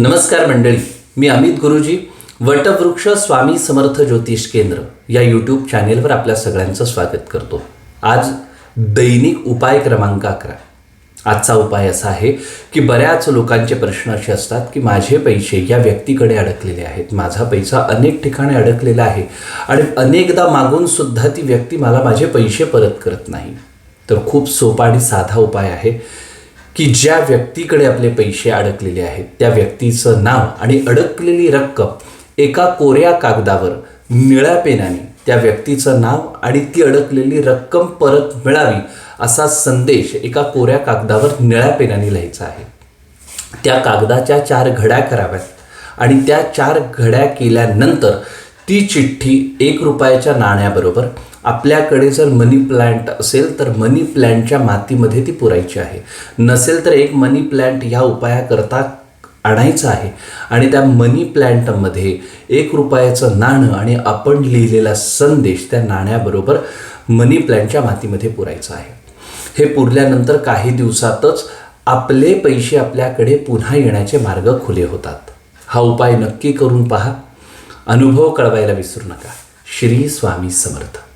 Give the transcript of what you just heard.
नमस्कार मंडळी मी अमित गुरुजी वटवृक्ष स्वामी समर्थ ज्योतिष केंद्र या यूट्यूब चॅनेलवर आपल्या सगळ्यांचं स्वागत करतो. आज दैनिक उपाय क्रमांक अकरा. आजचा उपाय असा आहे की बऱ्याच लोकांचे प्रश्न असे असतात की माझे पैसे या व्यक्तीकडे अडकलेले आहेत माझा पैसा अनेक ठिकाणी अडकलेला आहे आणि अनेकदा मागून सुद्धा ती व्यक्ती मला माझे पैसे परत करत नाही. तर खूप सोपा आणि साधा उपाय आहे की ज्या व्यक्तीकडे आपले पैसे अडकलेले आहेत त्या व्यक्तीचं नाव आणि अडकलेली रक्कम एका कोऱ्या कागदावर निळ्या पेनाने त्या व्यक्तीचं नाव आणि ती अडकलेली रक्कम परत मिळावी असा संदेश एका कोऱ्या कागदावर निळ्या पेनाने लिहायचा आहे. त्या कागदाच्या चार घड्या कराव्यात आणि त्या चार घड्या केल्यानंतर ती चिठ्ठी एक रुपयाच्या नाण्याबरोबर आपल्याकडे जर मनी प्लांट असेल तर मनी प्लांटच्या मातीमध्ये ती पुरायची आहे. नसेल तर एक मनी प्लांट ह्या उपायाकरता आणायचं आहे. आणि त्या मनी प्लांटमध्ये एक रुपयाचं नाणं आणि आपण लिहिलेला संदेश त्या नाण्याबरोबर मनी प्लांटच्या मातीमध्ये पुरायचं आहे. हे पुरल्यानंतर काही दिवसातच आपले पैसे आपल्याकडे पुन्हा येण्याचे मार्ग खुले होतात. हा उपाय नक्की करून पहा. अनुभव कळवायला विसरू नका. श्री स्वामी समर्थ.